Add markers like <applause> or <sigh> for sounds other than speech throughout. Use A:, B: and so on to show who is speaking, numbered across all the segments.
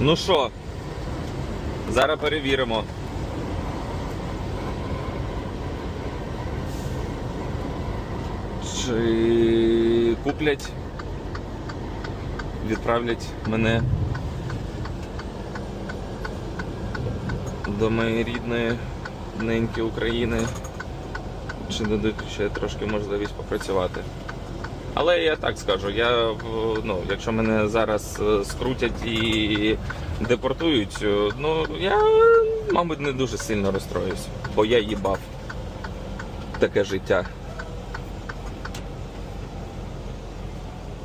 A: Ну що, зараз перевіримо. Чи куплять, відправлять мене до моєї рідної неньки України. Чи дадуть ще трошки можливість попрацювати. Але я так скажу, я ну, якщо мене зараз е, скрутять і депортують, е, ну я, мабуть, не дуже сильно розстроюсь, бо я їбав таке життя.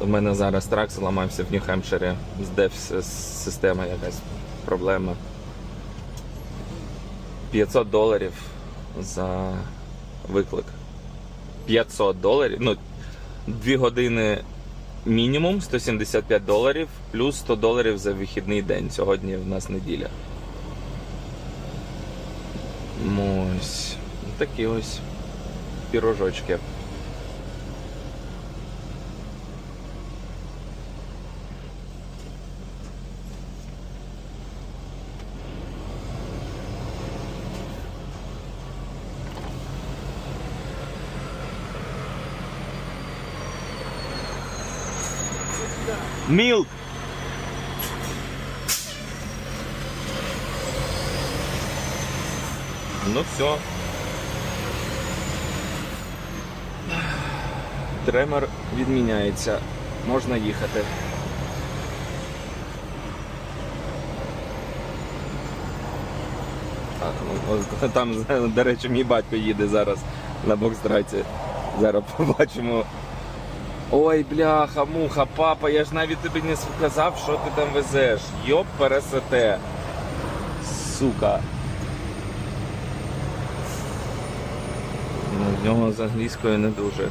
A: У мене зараз трак зламався в Нью-Хемпширі, з деф система якась проблема. 500 доларів за виклик. 500 доларів. Ну, 2 години мінімум 175 доларів, плюс 100 доларів за вихідний день. Сьогодні в нас неділя. Ось. Такі ось пірожочки. Мілк! Ну все. Тремор відміняється. Можна їхати. Так, ну, там, <laughs> до речі, мій батько їде зараз на бокстраці. Зараз <laughs> побачимо. Ой, бляха, муха, папа, я ж навіть тобі не сказав, що ти там везеш. Йоп, пересете. Сука. Ну, в нього з англійською не дуже.